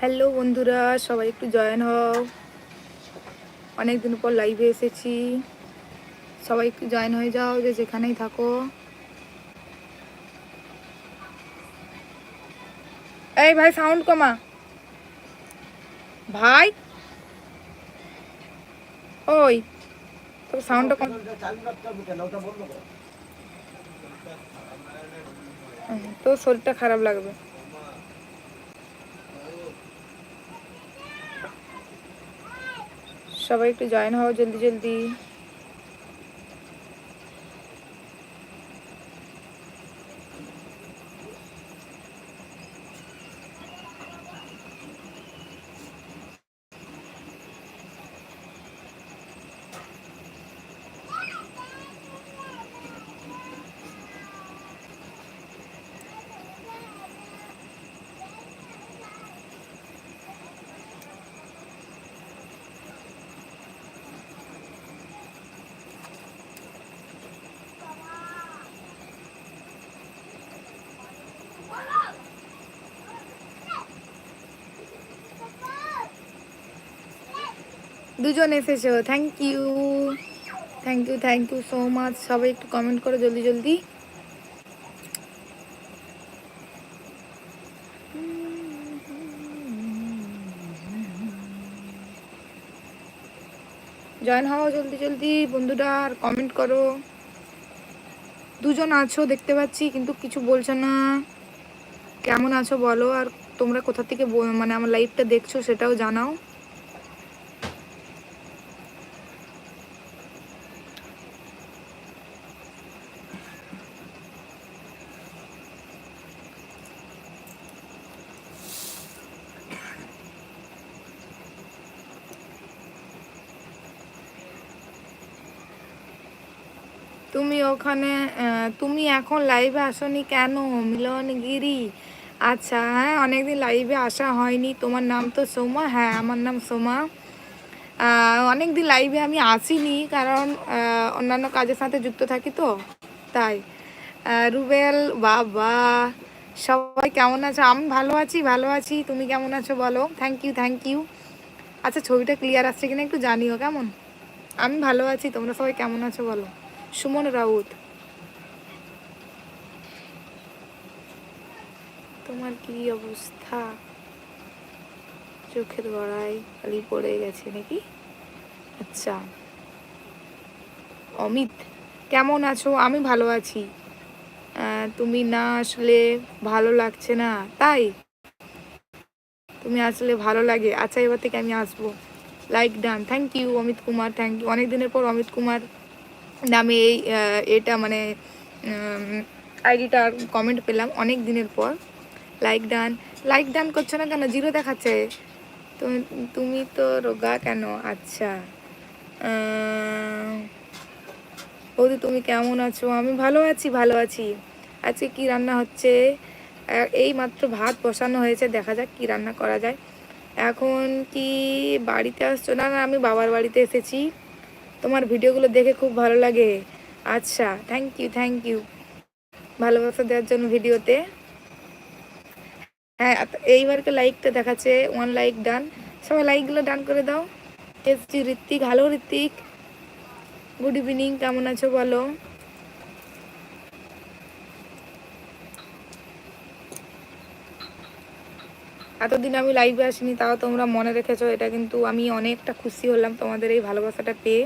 Hello বন্ধুরা, সবাই একটু জয়েন হও। অনেক দিন পর লাইভে এসেছি। সবাই একটু জয়েন হয়ে যাও, যে যেখানেই থাকো। এই ভাই সাউন্ড কমা। ভাই। ওই, তোর সাউন্ডটা কম। তোর শরীরটা খারাপ লাগবে। সবাই একটু জয়েন হও জলদি জলদি। দুজন এসেছ thank you thank you thank you so much সবাই একটু কমেন্ট করো জলদি জলদি। জয়েন হও জলদি জলদি। বন্ধুরা, আর কমেন্ট করো। দুজন আছো, দেখতে পাচ্ছি, কিন্তু কিছু বলছো না। কেমন আছো বলো, আর তোমরা কোথা থেকে মানে আমার লাইভটা দেখছ সেটাও জানাও। তুমি ওখানে তুমি এখন লাইভে আসনি কেন? মিলনগিরি? আচ্ছা হ্যাঁ অনেকদিন লাইভে আসা হয়নি। তোমার নাম তো সোমা? হ্যাঁ আমার নাম সোমা। অনেকদিন লাইভে আমি আসিনি কারণ অন্যান্য কাজের সাথে যুক্ত থাকি তো, তাই। রুবেল বাবা, সবাই কেমন আছো? আমি ভালো আছি ভালো আছি। তুমি কেমন আছো বলো? থ্যাংক ইউ থ্যাংক ইউ আচ্ছা ছবিটা ক্লিয়ার আসছে কিনা একটু জানিও কেমন? আমি ভালো আছি, তোমরা সবাই কেমন আছো বলো? সুমন রাউত। তোমার কি অবস্থা? চোখের গড়াই খালি পড়ে গেছে নাকি? আচ্ছা। অমিত, কেমন আছো? আমি ভালো আছি। তুমি না আসলে ভালো লাগছে না? তাই? তুমি আসলে ভালো লাগে? আচ্ছা এবার থেকে আমি আসব। Like done thank you Amit Kumar. Thank you অনেক দিনের পর অমিত কুমার নামে এই এটা মানে আইডিটা কমেন্ট পেলাম অনেক দিনের পর। লাইক ডান লাইক ডান করছ না কেন? জিরো দেখাচ্ছে। তুমি তুমি তো রোগা কেন? আচ্ছা। বৌদি, তুমি কেমন আছো? আমি ভালো আছি ভালো আছি। আজকে কি রান্না হচ্ছে? এই মাত্র ভাত বসানো হয়েছে, দেখা যাক কি রান্না করা যায়। এখন কি বাড়িতে আসছো? না না, আমি বাবার বাড়িতে এসেছি। তোমার ভিডিওগুলো দেখে খুব ভালো লাগে। আচ্ছা থ্যাংক ইউ থ্যাংক ইউ ভালোবাসা দেওয়ার জন্য ভিডিওতে। হ্যাঁ এইবারকে লাইকটা দেখাচ্ছে ওয়ান লাইক ডান সবাই লাইকগুলো ডান করে দাও। S G Ritwik hello Ritwik good evening কেমন আছো বলো? এতদিন আমি লাইভে আসিনি, তাও তোমরা মনে রেখেছো, এটা কিন্তু আমি অনেকটা খুশি হলাম তোমাদের এই ভালোবাসাটা পেয়ে।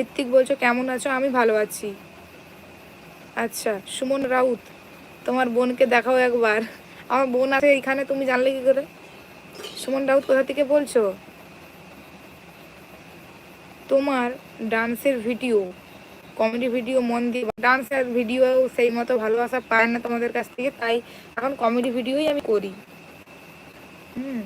ঋত্বিক বলছো, কেমন আছো? আমি ভালো আছি। আচ্ছা সুমন রাউত, তোমার বোনকে দেখাও একবার। আমার বোন আছে এইখানে, তুমি জানলে কি করে? সুমন রাউত কোথা থেকে বলছো? তোমার ডান্সের ভিডিও কমেডি ভিডিও মন দিয়ে ডান্সের ভিডিও সেই মতো ভালোবাসা পায় না তোমাদের কাছ থেকে, তাই এখন কমেডি ভিডিওই আমি করি। হুম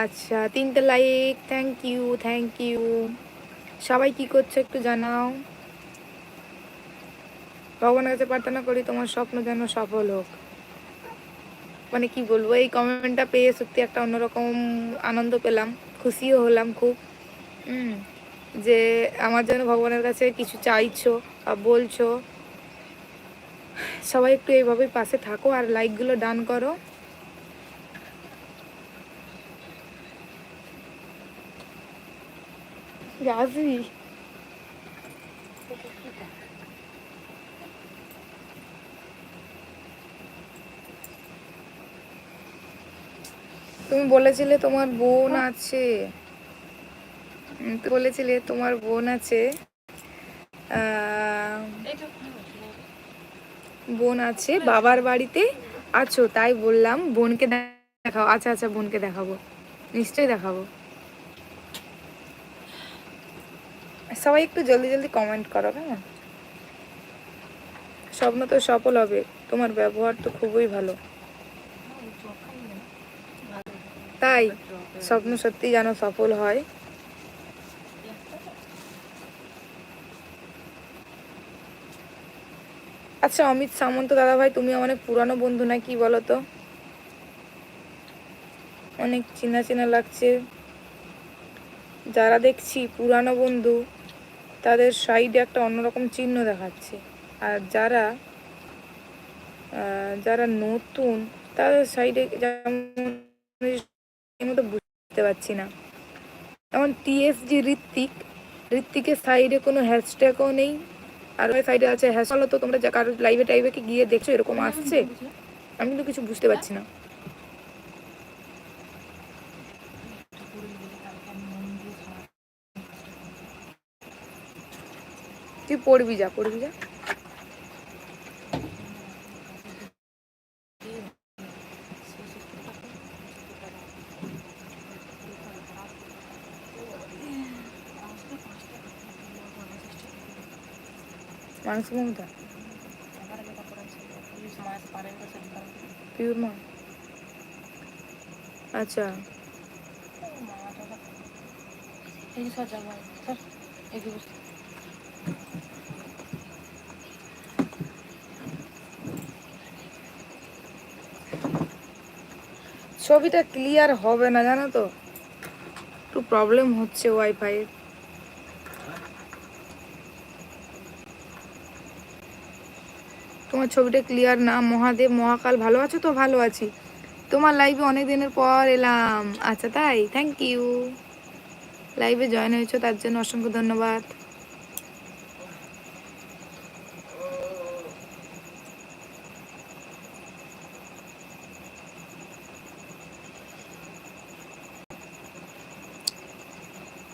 আচ্ছা তিনটে like thank you thank you সবাই কি করছ একটু জানাও। ভগবানের কাছে প্রার্থনা করি তোমার স্বপ্ন যেন সফল হোক। মানে কি বলব, এই কমেন্টটা পেয়ে সত্যি একটা অন্যরকম আনন্দ পেলাম, খুশিও হলাম খুব। হুম। যে আমার জন্য ভগবানের কাছে কিছু চাইছো বা বলছো। সবাই একটু এইভাবেই পাশে থাকো আর লাইকগুলো ডান করো। আসবি তুমি বলেছিলে তোমার বোন আছে। বলেছিলে তোমার বোন আছে। বোন আছে, বাবার বাড়িতে আছো, তাই বললাম বোনকে দেখাও। আচ্ছা আচ্ছা বোনকে দেখাবো। নিশ্চয়ই দেখাবো। সবাই একটু জলদি জলদি কমেন্ট করো হ্যাঁ স্বপ্ন তো সফল হবে, তোমার ব্যবহার তো খুবই ভালো। তাই, স্বপ্ন সত্যি যেন সফল হয়। আচ্ছা অমিত সামন্ত দাদা ভাই তুমি অনেক পুরানো বন্ধু না কি বলো তো অনেক চেনা চেনা লাগছে। যারা দেখছি পুরানো বন্ধু, তাদের সাইডে একটা অন্যরকম চিহ্ন দেখাচ্ছে। আর যারা যারা নতুন, তাদের সাইডে মতো বুঝতে পারছি না। যেমন টিএসজি ঋত্বিক, ঋত্বিকের সাইডে কোনো হ্যাশট্যাগও নেই। আর ওই সাইডে আছে হ্যাশ তো তোমরা যা কারোর লাইভে টাইভে কি গিয়ে দেখছ এরকম আসছে? আমি কিন্তু কিছু বুঝতে পারছি না। তুই পড়বি যা পড়বি যা। মাংস মমতা পিওর মা। আচ্ছা। ছবিটা ক্লিয়ার হবে না, জানো তো? একটু প্রবলেম হচ্ছে ওয়াইফাই তোমার ছবিটা ক্লিয়ার না। মহাদেব, মহাকাল, ভালো আছো তো? ভালো আছি। তোমার লাইভে অনেক দিনের পর এলাম। আচ্ছা তাই? থ্যাংক ইউ লাইভে জয়েন হয়েছো, তার জন্য অসংখ্য ধন্যবাদ।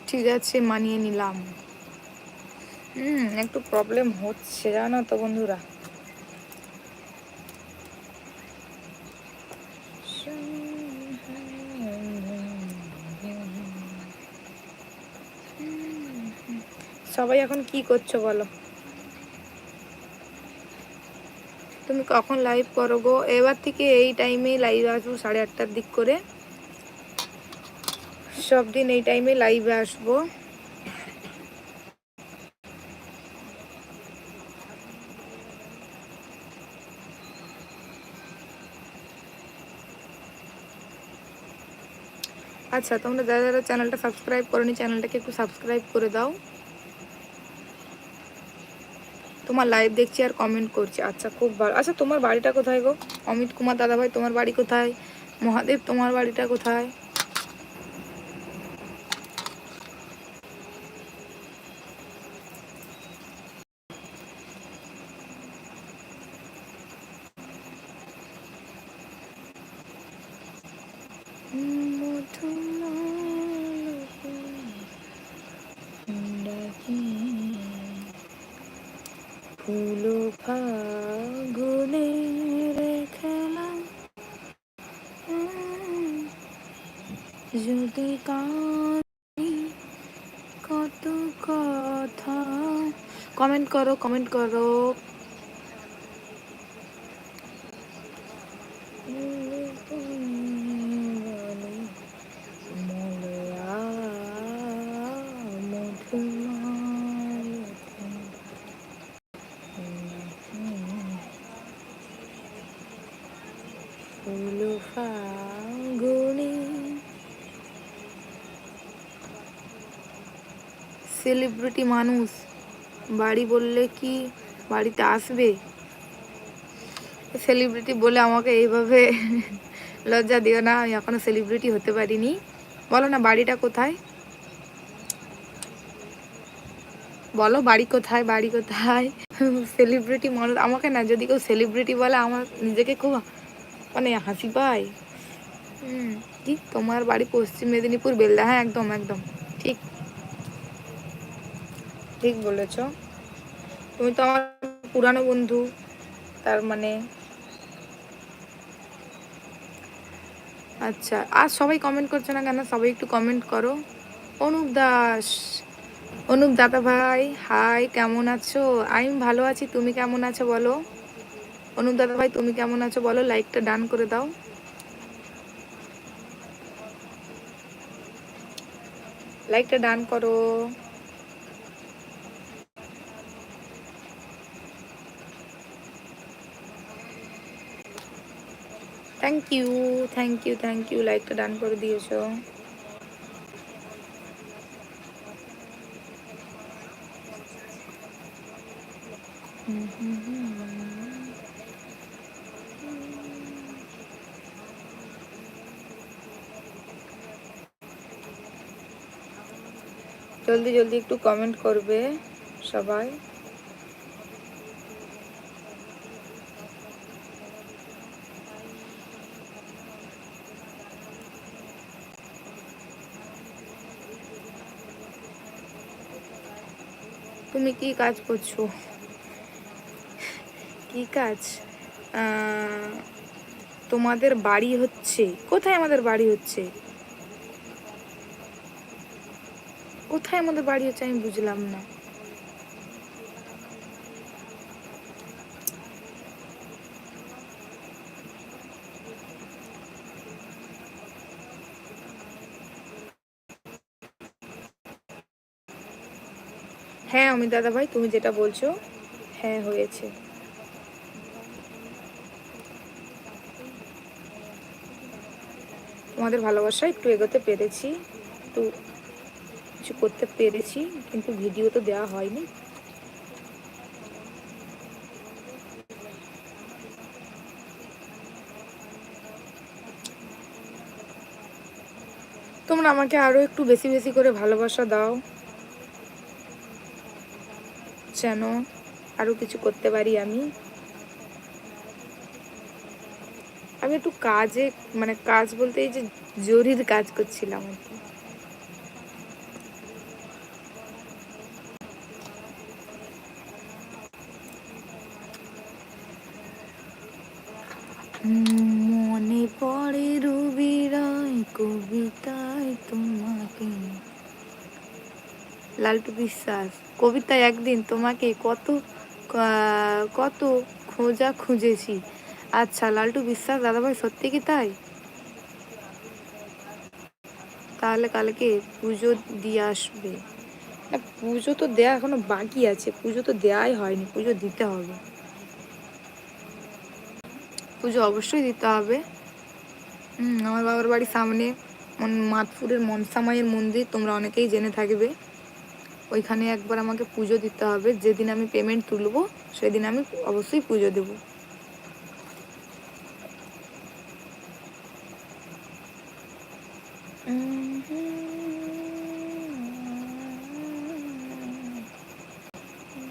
ঠিক আছে, মানিয়ে নিলাম। হুম, একটু প্রবলেম হচ্ছে, জানো তো বন্ধুরা। সবাই এখন কি করছ বলো? তুমি কখন লাইভ করো গো? এবার থেকে এই টাইমে লাইভ আসব সাড়ে আটটার দিক করে। সব দিন এই টাইমে লাইভে আসব। আচ্ছা তোমরা যারা যারা চ্যানেলটা সাবস্ক্রাইব করনি, চ্যানেলটাকে একটু সাবস্ক্রাইব করে দাও। তোমার লাইভ দেখছি আর কমেন্ট করছি। আচ্ছা খুব ভালো। আচ্ছা তোমার বাড়িটা কোথায় গো? অমিত কুমার দাদাভাই, তোমার বাড়ি কোথায়? মহাদেব, তোমার বাড়িটা কোথায়? ফুলো ফাগুনে খেলা যদি কানি কত কথা কমেন্ট করো কমেন্ট করো। সেলিব্রিটি মানুষ। বাড়ি বললে কি বাড়িতে আসবে? সেলিব্রিটি বলে আমাকে এইভাবে লজ্জা দিও না, আমি এখনও সেলিব্রিটি হতে পারিনি। বলো না, বাড়িটা কোথায়? বলো, বাড়ি কোথায় বাড়ি কোথায়? সেলিব্রিটি মানুষ, আমাকে না, যদি কেউ সেলিব্রিটি বলে, আমার নিজেকে খুব মানে হাসি পায়। হুম, কি? তোমার বাড়ি পশ্চিম মেদিনীপুর বেলদা হ্যাঁ একদম একদম, ঠিক। ঠিক বলেছ। তুমি তো আমার পুরানো বন্ধু, তার মানে। আচ্ছা আর সবাই কমেন্ট করছে না কেন? সবাই একটু কমেন্ট করো। অনুপ দাস, অনুপ দাদা ভাই হাই কেমন আছো? আমি ভালো আছি, তুমি কেমন আছো বলো? অনুপ দাদা ভাই, তুমি কেমন আছো বলো? লাইকটা ডান করে দাও। লাইকটা ডান করো। Thank you thank you thank you লাইকটা ডান করে দিয়েছ জলদি জলদি একটু কমেন্ট করবে সবাই তুমি কি কাজ করছ? কি কাজ? তোমাদের বাড়ি হচ্ছে। কোথায় আমাদের বাড়ি হচ্ছে? কোথায় আমাদের বাড়ি হচ্ছে আমি বুঝলাম না। হ্যাঁ অমিত দাদা ভাই তুমি যেটা বলছো হ্যাঁ হয়েছে। তোমাদের ভালোবাসা একটু এগোতে পেরেছি, একটু কিছু করতে পেরেছি, কিন্তু ভিডিও তো দেওয়া হয়নি। তোমরা আমাকে আরও একটু বেশি বেশি করে ভালোবাসা দাও। যেন আরও কিছু করতে পারি আমি। আমি একটু কাজে মানে কাজ বলতে এই যে জরির কাজ করছিলাম আর কি। মনে পড়ে রুবিরায় কবিতায় তোমাকে। লালটু বিশ্বাস কবিতা একদিন তোমাকে কত কত খোঁজা খুঁজেছি। আচ্ছা লালটু বিশ্বাস, দাদাভাই, সত্যি কি তাই? তাহলে কালকে পুজো দিয়ে আসবে। পুজো তো দেয়া এখনও বাকি আছে, পুজো তো দেয়াই হয়নি, পুজো দিতে হবে। পুজো অবশ্যই দিতে হবে। আমার বাবার বাড়ির সামনে, মন- মাতপুরের মনসা মায়ের মন্দির, তোমরা অনেকেই জেনে থাকবে। ওইখানে একবার আমাকে পুজো দিতে হবে। যেদিন আমি পেমেন্ট তুলব, সেদিন আমি অবশ্যই পুজো দেবো।